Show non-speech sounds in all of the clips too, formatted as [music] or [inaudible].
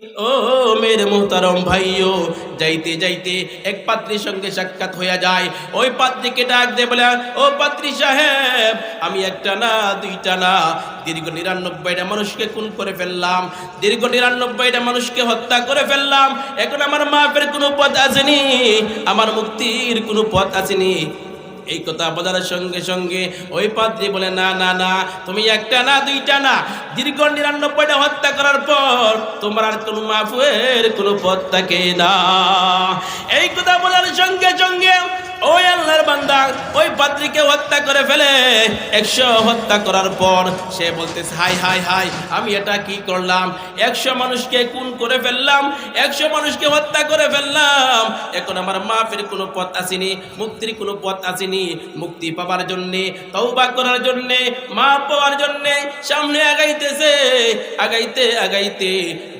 ও মেরে মোহতারম ভাইও, যাইতে যাইতে এক পাত্রীর সঙ্গে সাক্ষাৎ হইয়া যায়। ওই পাত্রীকে ডাক দে বলে, ও পাত্রী সাহেব, আমি একটা না, দুইটা না, দীর্ঘ নিরানব্বইটা মানুষকে খুন করে ফেললাম, দীর্ঘ নিরানব্বইটা মানুষকে হত্যা করে ফেললাম। এখন আমার মাপের কোনো পথ আসেনি, আমার মুক্তির কোনো পথ আসেনি। এই কথা বলার সঙ্গে সঙ্গে ওই পাত্রী বলে, না না না, তুমি একটা না, দুইটা না। দীর্ঘ নিরানব্বইটা হত্যা করার পর তোমার আর কোনো মাফের কোনো পথ থাকে না। এই কথা বলার সঙ্গে সঙ্গে ওই আল্লাহর বান্দা ওই পাত্রীকে হত্যা করে ফেলে। একশো হত্যা করার পর সে বলতেছে, হাই হাই হাই, আমি এটা কি করলাম? একশো মানুষকে খুন করে ফেললাম, একশো মানুষকে হত্যা করে ফেললাম। এখন আমার মাফের কোনো পথ আসেনি, মুক্তির কোনো পথ আসেনি। মুক্তি পাবার জন্যে তৌবা করার জন্যে মা পাওয়ার জন্যে সামনে আগাইতেছে। আগাইতে আগাইতে,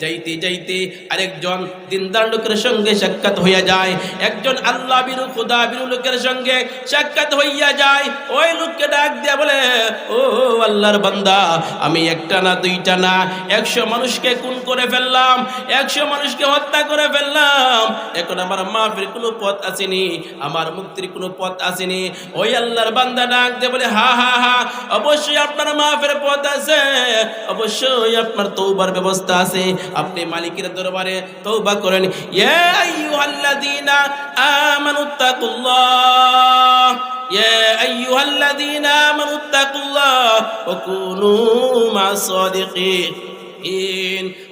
যাইতে যাইতে আরেকজন দিনদার লোকের সঙ্গে সাক্ষাৎ হইয়া যায়। একজন আল্লাহ বিরু খুদা বিরু লোকের সঙ্গে সাক্ষাৎ হইয়া যায়। ওই লোককে ডাক দিয়া বলে, ও আল্লাহর বান্দা, আমি একটা না দুইটা না, একশো মানুষকে খুন করে ফেললাম, একশো মানুষকে হত্যা করে ফেললাম। এখন আমার মাফের কোনো পথ আসেনি, আমার মুক্তির কোনো পথ আসেনি। ওই আল্লাহর বান্দা ডাক দিয়ে বলে, হা হা হা, অবশ্যই আপনার মাফের পথ আছে, অবশ্যই আপনার তৌবার ব্যবস্থা আছে। আপনি মালিকের দরবারে তৌবা করেন। ইয়া আইয়ুহাল্লাযীনা আমানুত্তাকুল্লাহ يا أيها الذين آمنوا اتقوا الله وكونوا مع الصادقين.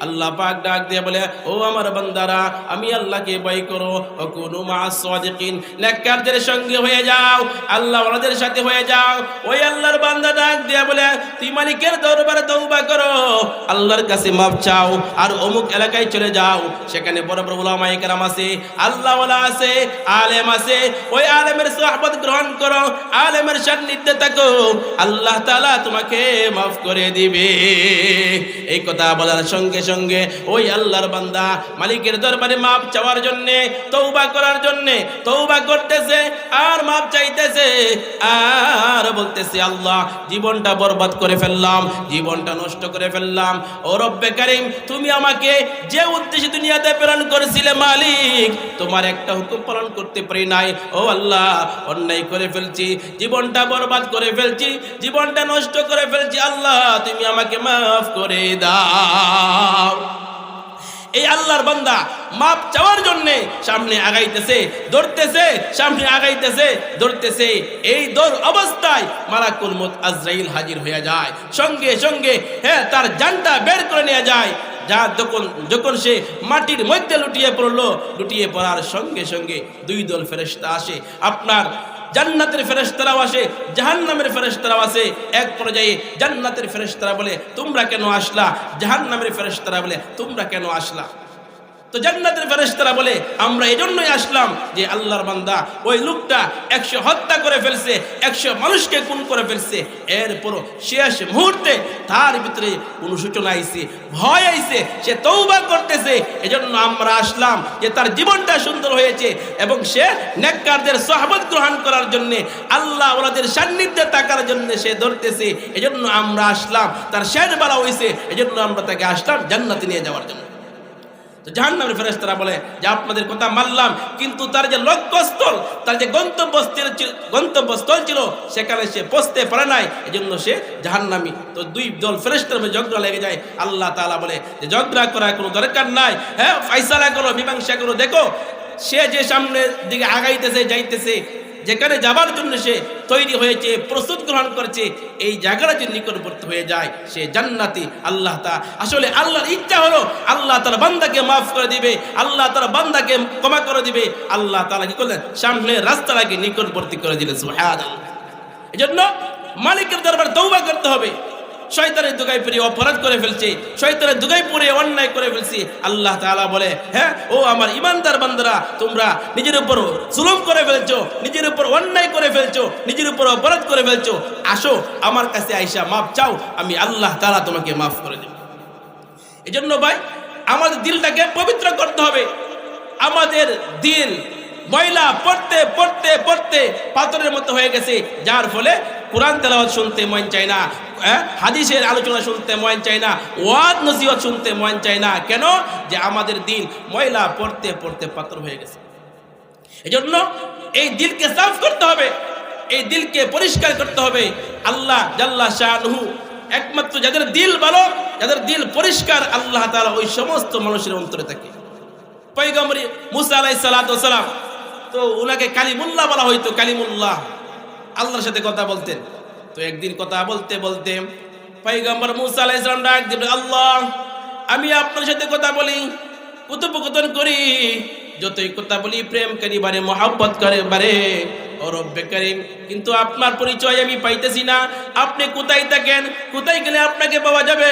আল্লাহ পাক ডাক দিয়ে বলে, ও আমার বান্দারা, আমি আল্লাহকে ভয় করো। কোনো মাসিকিন সঙ্গে হয়ে যাও, আল্লাহ ওনাদের সাথে হয়ে যাও। ওই আল্লাহর বান্দা ডাক দিয়ে বলে, তুই মালিকের দরবারে তওবা করো। আল্লাহর কাছে মাপ চাও, আর অমুক এলাকায় চলে যাও। সেখানে বড় বড় ওলামায়ে কেরাম আছে আল্লাহ ওয়ালা আছে, আলেম আছে। ওই আলেমের সোহবত গ্রহণ করো, আলেমের সান্নিধ্যে থাকো। আল্লাহ তাআলা তোমাকে মাফ করে দিবে। এই কথা বলার সঙ্গে সঙ্গে ওই আল্লাহর বান্দা মালিকের দরবারে মাপ চাওয়ার জন্যে তৌবা করার জন্যে তৌবা করতেছে আর মাপ চাইতেছে আর বলতেছে, আল্লাহ, জীবনটা বরবাদ করে ফেললাম, জীবনটা নষ্ট করে ফেললাম। ও রব্বে কারিম, তুমি আমাকে যে উদ্দেশ্যে দুনিয়াতে প্রেরণ করেছিলে মালিক, তোমার একটা হুকুম পালন করতে পারি নাই। ও আল্লাহ, অন্যায় করে ফেলছি, জীবনটা বরবাদ করে ফেলছি, জীবনটা নষ্ট করে ফেলছি। আল্লাহ, তুমি আমাকে মাফ করে দাও। এই আল্লাহর বান্দা মাপ চাওয়ার জন্যে সামনে আগাইতেছে, ধরতেছে, সামনে আগাইতেছে, ধরতেছে। এই দৌড় অবস্থায় মালাকুল মত আজরাইল হাজির হয়ে যায়। সঙ্গে সঙ্গে হ্যাঁ তার জানটা বের করে নিয়ে যায়। যা যখন যখন সে মাটির মধ্যে লুটিয়ে পড়ল, লুটিয়ে পড়ার সঙ্গে সঙ্গে দুই দল ফেরেশতা আসে। আপনার জান্নাতের ফেরেশতারাও আসে, জাহান্নামের ফেরেশতারাও আসে। এক পর্যায়ে জান্নাতের ফেরেশতারা বলে, তোমরা কেন আসলা? জাহান্নামের ফেরেশতারা বলে, তোমরা কেন আসলা? তো জান্নাতের ফেরেশতারা বলে, আমরা এজন্যই আসলাম যে আল্লাহর বান্দা ওই লোকটা একশো হত্যা করে ফেলছে, একশো মানুষকে খুন করে ফেলছে। এরপর শেষ মুহূর্তে তার ভিতরে অনুসূচনা আইছে, ভয় আইছে, সে তৌবা করতেছে। এজন্য আমরা আসলাম যে তার জীবনটা সুন্দর হয়েছে এবং সে নেককারদের সহবত গ্রহণ করার জন্য, আল্লাহ ওনাদের সান্নিধ্যে থাকার জন্য সে ধরতেছে এজন্য আমরা আসলাম, তার শেষ বেলা হয়েছে এজন্য আমরা তাকে আসলাম জান্নাতে নিয়ে যাওয়ার জন্য। তো জাহান্নামের ফেরেশতারা বলে, যে আপনাদের কথা মানলাম, কিন্তু তার যে লক্ষ্যস্থল, তার যে গন্তব্যস্থল গন্তব্যস্থল ছিল, সেখানে সে পৌঁছতে পারে নাই। এই জন্য সে জাহান্নামি। তো দুই দল ফেরেশতার মধ্যে ঝগড়া লেগে যায়। আল্লাহ তাআলা বলে, যে ঝগড়া করার কোনো দরকার নাই। হ্যাঁ ফাইসালা করো, মীমাংসা করো, দেখো, সে যে সামনের দিকে আগাইতেছে, যাইতেছে যেখানে যাবার জন্য সে তৈরি হয়েছে, প্রস্তুত গ্রহণ করেছে, এই জায়গাটা যে নিকটবর্তী হয়ে যায়, সে জান্নাতি আল্লাহ তা। আসলে আল্লাহর ইচ্ছা হলো আল্লাহ তার বান্দাকে মাফ করে দিবে, আল্লাহ তার বান্দাকে ক্ষমা করে দিবে। আল্লাহ তালা কি করলেন? সামনে রাস্তাটাকে নিকটবর্তী করে দিলেন এই জন্য মালিকের দরবার তৌবা করতে হবে। শয়তানের দুগাই পড়ে অপরাধ করে ফেলছে, শয়তানের দুগাই পড়ে অন্যায় করে ফেলছে। আল্লাহ তাআলা বলে হ্যাঁ ও আমার ইমানদার বান্দারা, তোমরা নিজের উপর জুলুম করে ফেলছো, নিজের উপর অন্যায় করে ফেলছো, নিজের উপর অপরাধ করে ফেলছো। আসো, আমার কাছে আইসা মাপ চাও, আমি আল্লাহ তালা তোমাকে মাফ করে দেব। এই জন্য ভাই, আমাদের দিলটাকে পবিত্র করতে হবে। আমাদের দিল ময়লা পড়তে পড়তে পড়তে পাথরের মতো হয়ে গেছে, যার ফলে কোরআন তেলাওয়াত শুনতে মন চায় না হ্যাঁ? হাদিসের আলোচনা শুনতে মন চায় না ওয়াদ নসিহত শুনতে মন চায় না। কেন? যে আমাদের দিন ময়লা পড়তে পড়তে পাত্র হয়ে গেছে। এজন্য এই দিলকে সাফ করতে হবে, এই দিলকে পরিষ্কার করতে হবে। আল্লাহ জাল্লা শাহু একমাত্র যাদের দিল ভালো, যাদের দিল পরিষ্কার, আল্লাহ তাআলা ওই সমস্ত মানুষের অন্তরে থাকে। পৈগম্বরী মুসা আলাই সালাম, তো ওনাকে কালিমুল্লাহ বলা হইতো, কালিমুল্লাহ। আল্লাহর সাথে কথা বলতেন। তো একদিন কথা বলতে বলতে পাইগম্বর মুসা আলাহ ইসলাম ডাক দিবে আল্লাহ, আমি আপনার সাথে কথা বলি, কথোপকথন করি। যতই কথা বলি প্রেম করি বারে, মহাব্বত করে বারে, ও রব্বে করিম কিন্তু আপনার পরিচয় আমি পাইতেছি না। আপনি কোথায় থাকেন? কোথায় গেলে আপনাকে পাওয়া যাবে?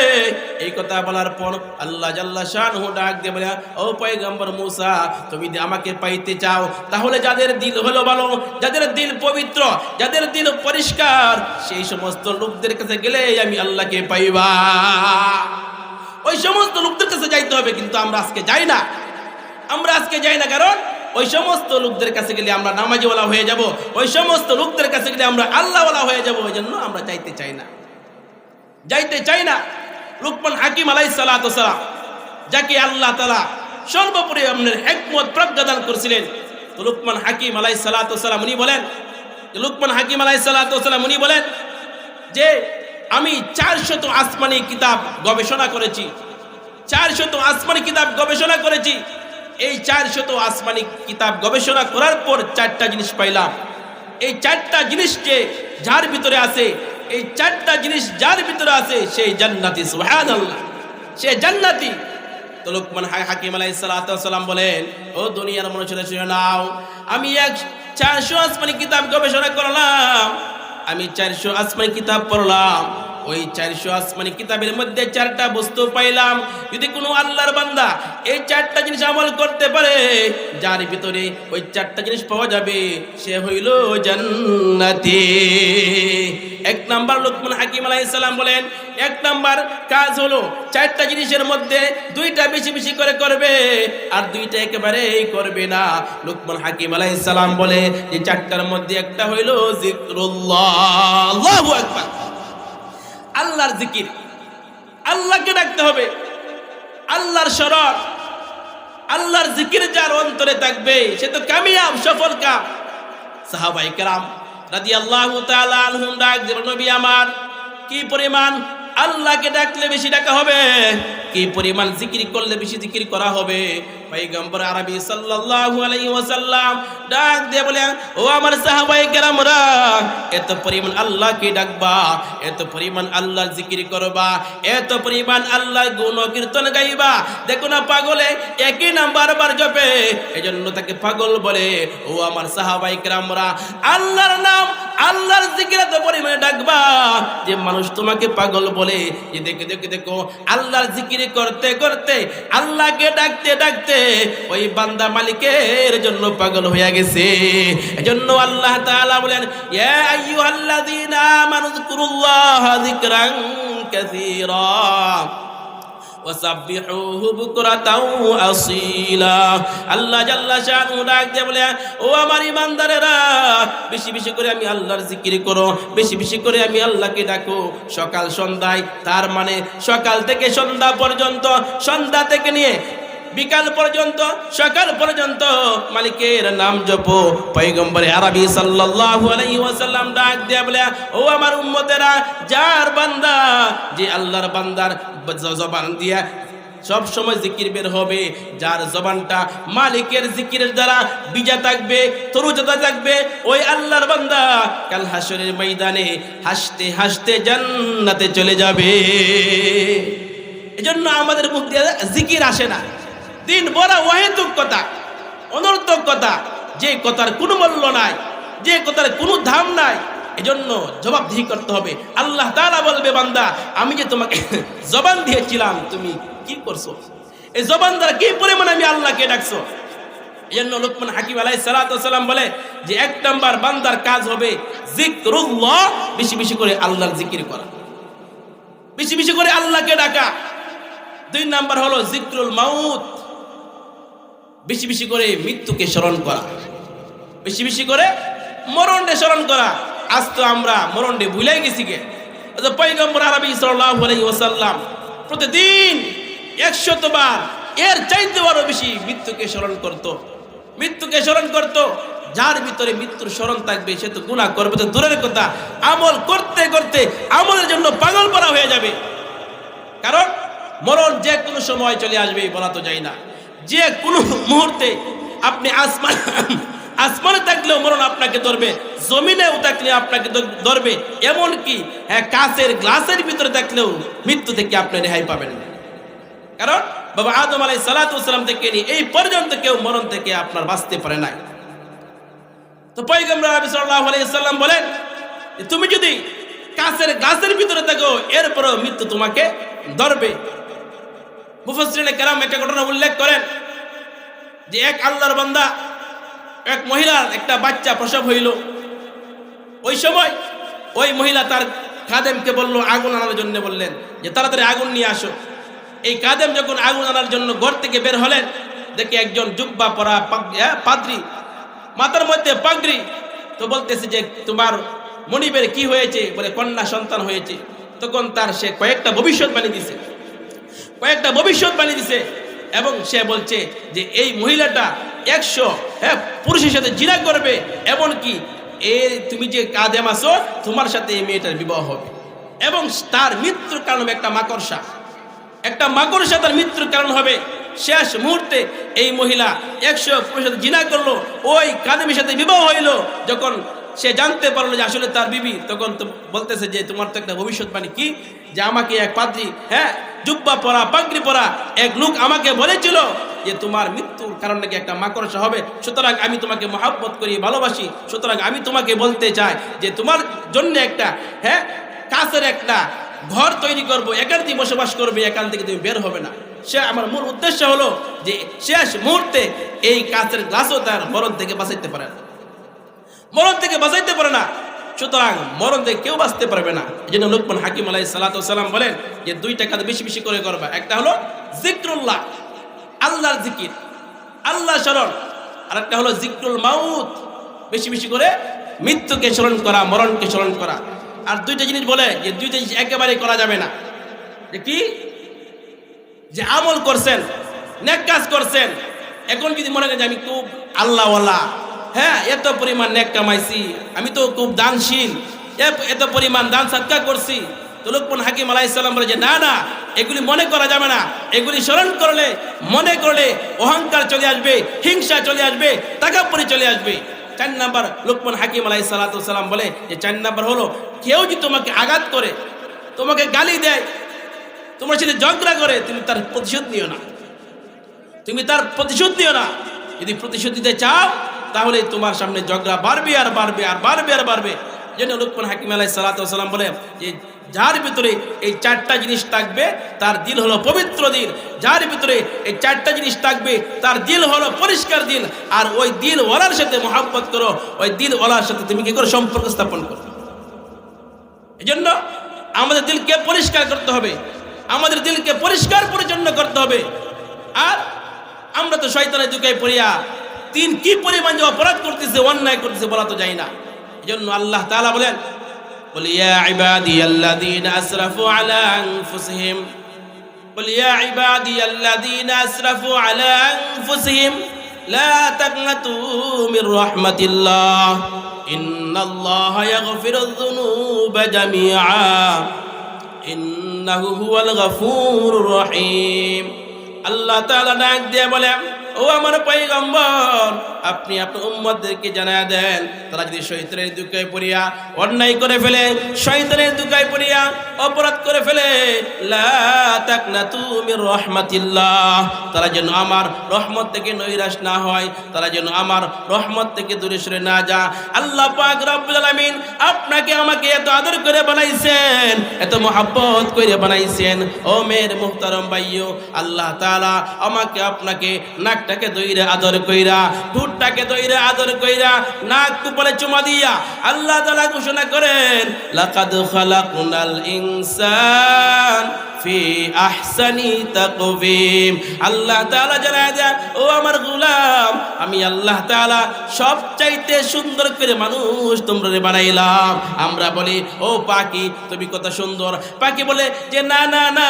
এই কথা বলার পর আল্লাহ জাল্লা শান হু ডাক দিয়ে বলে, ও পয়গম্বর মুসা, তুমি আমাকে পাইতে চাও, তাহলে যাদের দিল হলো ভালো, যাদের দিল পবিত্র, যাদের দিল পরিষ্কার, সেই সমস্ত লোকদের কাছে গেলে আমি আল্লাহকে পাইবা। ওই সমস্ত লোকদের কাছে যাইতে হবে, কিন্তু আমরা আজকে যাই না। আমরা আজকে যাই না, কারণ ওই সমস্ত লোকদের কাছে গেলে আমরা নামাজিওয়ালা হয়ে যাব, ওই সমস্ত লোকদের কাছে গেলে আমরা আল্লাহওয়ালা হয়ে যাব, ওই জন্য আমরা যাইতে চাই না। যাইতে চাই না। লুকমান হাকিম আলাই সালাম, যাকে আল্লাহ তালা সর্বোপরি আপনার একমত প্রজ্ঞাদান করছিলেন, তো লুকমান হাকিম আলাই সালাম উনি বলেন লুকমান হাকিম আলাই সালাম উনি বলেন যে, আমি চারশত আসমানি কিতাব গবেষণা করেছি, চারশত আসমানি কিতাব গবেষণা করেছি এই চারশত আসমানি কিতাব গবেষণা করার পর চারটা জিনিস পাইলাম। এই চারটা জিনিসকে যার ভিতরে আছে, এই চারটা জিনিস যার ভিতরে আছে, সেই জান্নাতি, সুবহানাল্লাহ। সে জান্নাতি। তো লোকমান হাকিম আলাইহিস সালাম বলেন, ও দুনিয়ার মানুষেরা শুনে নাও, আমি এক চারশো আসমানি কিতাব গবেষণা করলাম, আমি চারশো আসমানি কিতাব পড়লাম ওই চারশো আসমানি কিতাবের মধ্যে চারটা বস্তু পাইলাম। যদি কোনো আল্লাহর বান্দা এই চারটা জিনিস আমল করতে পারে, যার ভিতরে ওই চারটা জিনিস পাওয়া যাবে, সে হইল জান্নাতি। এক নাম্বার লোকমান হাকিম আলাইসাল্লাম বলেন, এক নাম্বার কাজ হলো চারটা জিনিসের মধ্যে দুইটা বেশি বেশি করে করবে, আর দুইটা একেবারেই করবে না। লোকমান হাকিম আলাইসাল্লাম বলে যে, চারটার মধ্যে একটা হইল জিক্রুল্লাহ। আকবার। আল্লাহর জিকির। আল্লাহকে ডাকতে হবে। আল্লাহর স্মরণ। আল্লাহর জিকির যার অন্তরে থাকবে, সে তো কামিয়াব, সফল কাম। সাহাবাই কালাম রাজি আল্লাহ আলহুম ডাক নবী আমার, কি পরিমাণ আল্লাহকে ডাকলে বেশি ডাকা হবে? কি পরিমাণ জিকির করলে বেশি জিকির করা হবে? পয়গম্বর আরবি সাল্লাল্লাহু আলাইহি ওয়াসাল্লাম ডাক দিয়ে বলে ও আমার সাহাবাই কেরামরা, এত পরিমাণ আল্লাহকে ডাকবা, এত পরিমাণ আল্লাহর জিকির করবা, এত পরিমাণ আল্লাহর গুণ কীর্তন গাইবা। দেখো না পাগলে, একই নাম বারবার জপে। এজন্য তাকে পাগল বলে, ও আমার সাহাবাই কেরামরা, আল্লাহর নাম আল্লাহর জিকির এত পরিমাণে ডাকবা যে মানুষ তোমাকে পাগল বলে। যে দেখে দেখে, দেখো, আল্লাহর জিকির করতে করতে, আল্লাহকে ডাকতে ডাকতে ওই বান্দা মালিকের জন্য পাগল হয়ে গেছে। এজন্য আল্লাহ তাআলা বলেন, ইয়া আইয়ুহাল্লাযীনা আমানু যকুরুল্লাহা যিকরান কাসীরা। ওয়াসাব্বিহুহু বুকরাতাও আসিলা। আল্লাহ জাল্লা শানু ডাক দিয়ে বলে, ও আমার ইমানদারেরা বেশি বেশি করে আমি আল্লাহর জিকির করো, বেশি বেশি করে আমি আল্লাহকে ডাকো। সকাল সন্ধ্যায়, তার মানে সকাল থেকে সন্ধ্যা পর্যন্ত সন্ধ্যা থেকে নিয়ে বিকাল পর্যন্ত, সকাল পর্যন্ত মালিকের নাম জপো। পয়গম্বরে আরবি সাল্লাল্লাহু আলাইহি ওয়াসাল্লাম ডাক দিয়া বলে, ও আমার উম্মতেরা, যার বান্দা, যে আল্লাহর বান্দার জবান দিয়া সব সময় জিকির বের হবে, যার জবানটা মালিকের জিকিরের দ্বারা বিজা থাকবে তরুজতা থাকবে, ওই আল্লাহর বান্দা কাল হাসরের ময়দানে হাসতে হাসতে জান্নাতে চলে যাবে। এজন্য আমাদের মুখ দিয়ে জিকির আসে না। দিন বড় অহেতুক কথা, অনর্থক কথা, যে কথার কোনো মূল্য নাই, যে কথার কোনো দাম নাই, এজন্য জবাবদিহি করতে হবে। আল্লাহ তাআলা বলবে, বান্দা, আমি যে তোমাকে [laughs] জবান দিয়েছিলাম, তুমি কি করছ? এই জবান দ্বারা কি পরিমাণ আমি আল্লাহকে ডাকছো? এজন্য লোকমান হাকিম আলাই সালাম বলে যে, এক নাম্বার বান্দার কাজ হবে জিক্রুল্লাহ, বেশি বেশি করে আল্লাহর জিকির করা। বেশি বেশি করে আল্লাহকে ডাকা। দুই নাম্বার হলো জিক্রুল মাউত। বেশি বেশি করে মৃত্যুকে স্মরণ করা। বেশি বেশি করে মরণে স্মরণ করা। আজ তো আমরা মরণে ভুলে গেছি গে। অথচ পয়গম্বর আরবি সাল্লাল্লাহু আলাইহি প্রতিদিন একশত বার এর চাইতে আরও বেশি মৃত্যুকে স্মরণ করত। মৃত্যুকে স্মরণ করত। যার ভিতরে মৃত্যুর স্মরণ থাকবে, সে তো গুনাহ করবে। তো দূরের কথা, আমল করতে করতে আমলের জন্য পাগল পড়া হয়ে যাবে। কারণ মরণ যে কোনো সময় চলে আসবে বলা তো যায় না। যে কোনো মুহূর্তে আপনি আসমান আসমানে থাকলেও মরণ আপনাকে ধরবে, জমিনেও থাকলে আপনাকে ধরবে এমন কি হ্যাঁ কাঁচের গ্লাসের ভিতরে থাকলেও মৃত্যু থেকে আপনি রেহাই পাবেন। কারণ বাবা আদম আলাই সালাতাম থেকে নিয়ে এই পর্যন্ত কেউ মরণ থেকে আপনার বাঁচতে পারে নাই। তো পয়গম্বর নবী সাল্লাল্লাহু আলাইহি সাল্লাম বলেন তুমি যদি কাছের গাছের ভিতরে থাকো, এরপরও মৃত্যু তোমাকে ধরবে। মুফাসসিরিনে কেরাম একটা ঘটনা উল্লেখ করেন যে এক আল্লাহর বান্দা, এক মহিলার একটা বাচ্চা প্রসব হইল। ওই সময় ওই মহিলা তার কাদেমকে বলল, আগুন আনার জন্য বললেন, যে তাড়াতাড়ি আগুন নিয়ে আসো। এই কাদেম যখন আগুন আনার জন্য ঘর থেকে বের হলেন, দেখে একজন জুব্বা পরা পাদ্রী, মাথার মধ্যে পাগড়ি, তো বলতেছে যে, তোমার মনিবের কি হয়েছে? বলে, কন্যা সন্তান হয়েছে। তখন তার সে কয়েকটা ভবিষ্যৎবাণী দিছে। কয়েকটা ভবিষ্যৎ ভবিষ্যৎবাণী দিছে। এবং সে বলছে যে এই মহিলাটা একশো হ্যাঁ পুরুষের সাথে জিনা করবে। এমনকি এ তুমি যে কাদেম আসো তোমার সাথে এই মেয়েটার বিবাহ হবে। এবং তার মৃত্যুর কারণ হবে একটা মাকড়সা। একটা মাকড়সা তার মৃত্যুর কারণ হবে। শেষ মুহূর্তে এই মহিলা একশো পুরুষের সাথে জিনা করল। ওই কাদেমের সাথে বিবাহ হইল। যখন সে জানতে পারল যে আসলে তার বিবি তখন তো বলতেছে যে তোমার তো একটা ভবিষ্যৎবাণী। কি? যে আমাকে এক পাদ্রী হ্যাঁ জুব্বা পরা, পাগড়ি পরা এক লোক আমাকে বলেছিল যে তোমার মৃত্যুর কারণ নাকি একটা মাকড়সা হবে। সুতরাং আমি তোমাকে মহাব্বত করি, ভালোবাসি। সুতরাং আমি তোমাকে বলতে চাই যে তোমার জন্য একটা হ্যাঁ কাছের একটা ঘর তৈরি করব থেকে বসবাস করবে, এখান থেকে তুমি বের হবে না। সে আমার মূল উদ্দেশ্য হলো যে শেষ মুহূর্তে এই কাছের গ্লাসও তার মরণ থেকে বাঁচাইতে পারে না। মরণ থেকে বাঁচাইতে পারে না। সুতরাং মরণ থেকে কেউ বাঁচতে পারবে না। এই জন্য লোকমান হাকিম আলাই সালাম বলেন যে দুইটা কাজ বেশি বেশি করে করবা। একটা হলো জিক্রুল্লাহ, আল্লাহর জিকির আল্লাহ স্মরণ। আর একটা হলো জিক্রুল মাউত, বেশি বেশি করে মৃত্যুকে স্মরণ করা, মরণকে স্মরণ করা। আর দুইটা জিনিস বলে যে দুইটা জিনিস একেবারে করা যাবে না। যে কি? যে আমল করছেন, নেক কাজ করছেন। এখন যদি মনে করেন যে আমি খুব আল্লাহওয়ালা হ্যাঁ এত পরিমাণ নেক কামাইছি, আমি তো খুব দানশীল এত পরিমাণ দান সৎকার করছি। তো লোকমান হাকিম আলাইসাল্লাম বলে যে, না না, এগুলি মনে করা যাবে না। এগুলি স্মরণ করলে, মনে করলে অহংকার চলে আসবে, হিংসা চলে আসবে টাকাপুরি চলে আসবে। চার নাম্বার লোকমান হাকিম আলাই সালাম বলে যে, চার নাম্বার হলো, কেউ যদি তোমাকে আঘাত করে, তোমাকে গালি দেয়, তোমার সাথে ঝগড়া করে, তুমি তার প্রতিশোধ নিও না। তুমি তার প্রতিশোধ নিও না। যদি প্রতিশোধ দিতে চাও তাহলে তোমার সামনে ঝগড়া বাড়বে আর বাড়বে আর বাড়বে আর বাড়বে। যেন লুকমান হাকিম আলাই সালাতাম বলে যে, যার ভিতরে এই চারটা জিনিস থাকবে, তার দিল হলো পবিত্র দিল। যার ভিতরে এই চারটা জিনিস থাকবে, তার দিল হলো পরিষ্কার দিল। আর ওই দিল ওলার সাথে মহাব্বত করো, ওই দিল ওলার সাথে তুমি কি করো সম্পর্ক স্থাপন করো? এই জন্য আমাদের দিলকে পরিষ্কার করতে হবে। আমাদের দিলকে পরিষ্কার পরিচ্ছন্ন করতে হবে। আর আমরা তো শয়তানের দুকায় পড়িয়া তিন কি পরিমাণ যে অপরাধ করতেছে অন্যায় করতেছে বলা তো যায় না এই জন্য আল্লাহ তাআলা বলেন قل يا عبادي الذين أسرفوا على أنفسهم قل يا عبادي الذين أسرفوا على أنفسهم لا تقنطوا من رحمة الله إن الله يغفر الذنوب جميعا إنه هو الغفور الرحيم আল্লাহ তাআলা ডাক দিয়ে বলে ও আমার পয়গম্বর, আপনি আপনার উম্মতদেরকে জানা দেন, তারা যদি শয়তানের দুঃখায় পড়িয়া অন্যায় করে ফেলে, শয়তানের দুঃখায় পড়িয়া অপরাধ করে ফেলে রাহমাতিল্লাহ, তারা যেন আমার রহমত থেকে নৈরাশ না হয়, তারা যেন আমার রহমত থেকে দূরে সরে না যা আল্লাহ পাক রব্বুল আলামিন আপনাকে আমাকে এত আদর করে বানাইছেন, এত মহাব্বত করে বানাইছেন। ও মেয়ের মুহতারম ভাইও আল্লাহ তাআলা আমাকে আপনাকে নাকটাকে দইরে আদর কইরা, ঠোঁটটাকে দইরে আদর কইরা নাক কুপলে চুমা দিয়া আল্লাহ তাআলা ঘোষণা করেন, লাকাদ খালাকুনাল ইনসান। ফি আহসানি তাকবীম আল্লাহ তাআলা জানায় দেয় ও আমার গোলাম, আমি আল্লাহ তাআলা সব চাইতে সুন্দর করে মানুষ তোমরা বানাইলাম। আমরা বলি, ও পাখি, তুমি কত সুন্দর। পাখি বলে যে, না না না,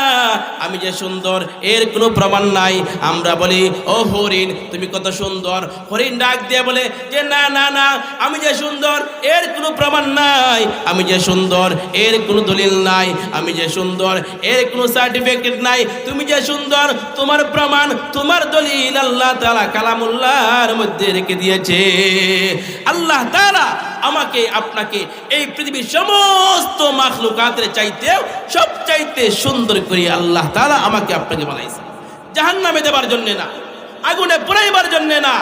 আমি যে সুন্দর, এর কোনো প্রমাণ নাই। আমরা বলি, ও হরিণ, তুমি কত সুন্দর। হরিণ ডাক দিয়ে বলে যে, না না না, আমি যে সুন্দর, এর কোনো প্রমাণ নাই। আমি যে সুন্দর, এর কোনো দলিল নাই। আমি যে সুন্দর, এর কোনো সার্টিফিকেট নাই। তুমি যে সুন্দর, তোমার প্রমাণ, তোমার দলিল আল্লাহ তালা কালামুল্লাহর মধ্যে রেখে দিয়েছে। আল্লাহ তাআলা আমাকে, আপনাকে এই পৃথিবীর সমস্ত মাখলুকাতের চাইতেও সব চাইতে সুন্দর করে আল্লাহ তাআলা আমাকে আপনাকে বানাইছে। জাহান্নামে দেবার জন্যে না, আগুনে পুরাইবার জন্যে না।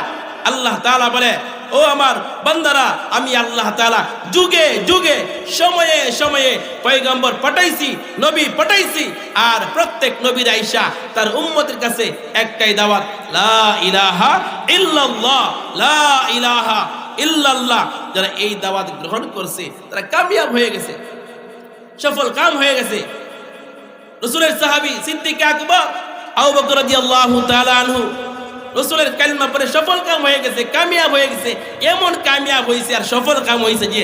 আল্লাহ তালা বলে ও আমার বান্দারা, আমি আল্লাহ তালা যুগে যুগে, সময়ে সময়ে পয়গম্বর পাঠাইছি, নবী পাঠাইছি, আর প্রত্যেক নবীর আইসা তার উম্মতের কাছে একটাই দাওয়াত, লা ইলাহা ইল্লাল্লাহ, লা ইলাহা ইল্লাল্লাহ। যারা এই দাওয়াত গ্রহণ করছে, তারা কামিয়াব হয়ে গেছে, সফল কাম হয়ে গেছে। রসুলের সাহাবি সিদ্দিক আকবর, আবু বকর রাদিয়াল্লাহু তাআলা আনহু রসুলের কালিমা পরে সফল কাম হয়ে গেছে, কামিয়াব হয়ে গেছে, এমন কামিয়াব হয়েছে আর সফল কাম হয়েছে যে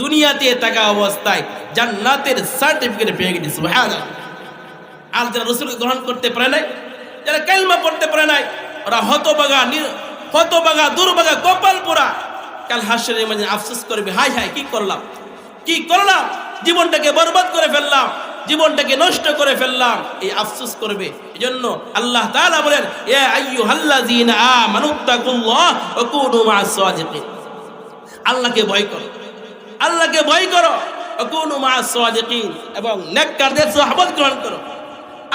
দুনিয়াতে থাকা অবস্থায় জান্নাতের সার্টিফিকেট পেয়ে গেছে, সুবহানাল্লাহ। আর যারা রসুল গ্রহণ করতে পারে নাই, যারা কালমা পড়তে পারে নাই, ওরা হতবাগা হতবাগা দুর্বাগা কপাল পোড়া কাল হাসরের মাঝে আফসোস করবে, হাই হাই, কি করলাম? কি করলাম? জীবনটাকে বরবাদ করে ফেললাম। জীবনটাকে নষ্ট করে ফেললাম, এই আফসোস করবে। এজন্য আল্লাহ তাআলা বলেন, ইয়া আইয়ুহাল্লাযীনা আমানুত্তাকুল্লাহ ওয়া কুনু মা'আস সাদিকিন। আল্লাহকে ভয় করো। আল্লাহকে ভয় করো। ওয়া কুনু মা'আস সাদিকিন। এবং নেককারদের সাহাবত গ্রহণ করো।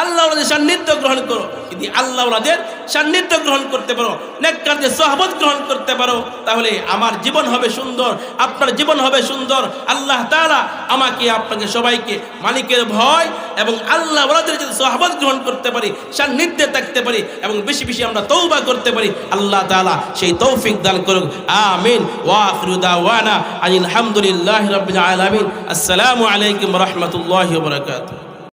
আল্লাহ সান্নিধ্য গ্রহণ করো। যদি আল্লাহ ওনাদের সান্নিধ্য গ্রহণ করতে পারো, নেককারদের সাহাবত গ্রহণ করতে পারো, তাহলে আমার জীবন হবে সুন্দর, আপনার জীবন হবে সুন্দর। আল্লাহ তাআলা আমাকে, আপনাকে সবাইকে মালিকের ভয় এবং আল্লাহ ওনাদের যদি সাহাবত গ্রহণ করতে পারি, সান্নিধ্যে থাকতে পারি এবং বেশি বেশি আমরা তৌবা করতে পারি, আল্লাহ তাআলা সেই তৌফিক দান করুক। আমিন। ওয়া আখিরু দাওয়ানা আনিল আসসালামু আলাইকুম রাহমাতুল্লাহি বারাকাতুহু।